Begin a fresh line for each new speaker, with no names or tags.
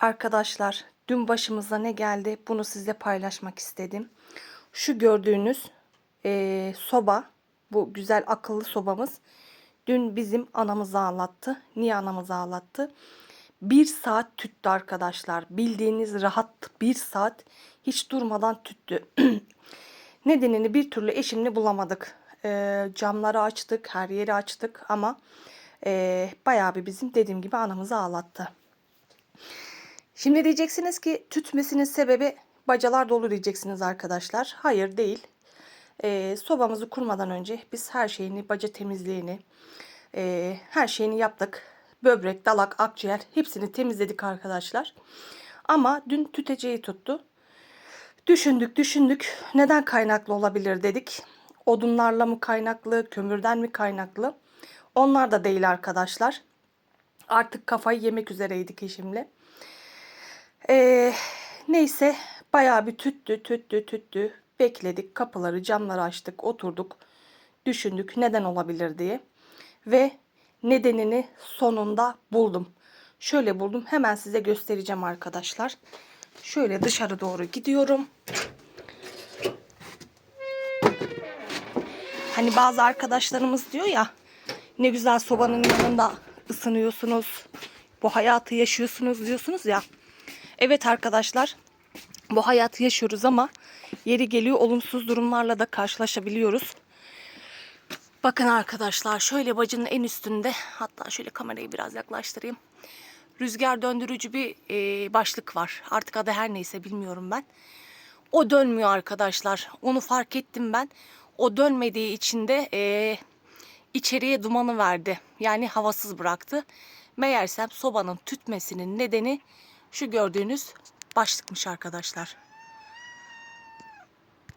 Arkadaşlar dün başımıza ne geldi bunu sizle paylaşmak istedim. Şu gördüğünüz eee, soba bu güzel akıllı sobamız dün bizim anamızı ağlattı. Niye anamızı ağlattı? Bir saat tüttü arkadaşlar. Bildiğiniz rahat bir saat hiç durmadan tüttü. Nedenini bir türlü eşimle bulamadık. Eee, camları açtık, her yeri açtık ama eee bayağı bir bizim dediğim gibi anamızı ağlattı. Şimdi diyeceksiniz ki tütmesinin sebebi bacalar dolu diyeceksiniz arkadaşlar. Hayır değil. Ee, sobamızı kurmadan önce biz her şeyini, baca temizliğini, e, her şeyini yaptık. Böbrek, dalak, akciğer hepsini temizledik arkadaşlar. Ama dün tüteceği tuttu. Düşündük düşündük neden kaynaklı olabilir dedik. Odunlarla mı kaynaklı, kömürden mi kaynaklı? Onlar da değil arkadaşlar. Artık kafayı yemek üzereydik eşimle. Ee, neyse bayağı bir tüttü tüttü tüttü. Bekledik kapıları camları açtık oturduk. Düşündük neden olabilir diye. Ve nedenini sonunda buldum. Şöyle buldum hemen size göstereceğim arkadaşlar. Şöyle dışarı doğru gidiyorum. Hani bazı arkadaşlarımız diyor ya ne güzel sobanın yanında ısınıyorsunuz. Bu hayatı yaşıyorsunuz diyorsunuz ya. Evet arkadaşlar bu hayatı yaşıyoruz ama yeri geliyor olumsuz durumlarla da karşılaşabiliyoruz. Bakın arkadaşlar şöyle bacının en üstünde hatta şöyle kamerayı biraz yaklaştırayım. Rüzgar döndürücü bir e, başlık var. Artık adı her neyse bilmiyorum ben. O dönmüyor arkadaşlar. Onu fark ettim ben. O dönmediği için de e, içeriye dumanı verdi. Yani havasız bıraktı. Meğersem sobanın tütmesinin nedeni şu gördüğünüz başlıkmış arkadaşlar.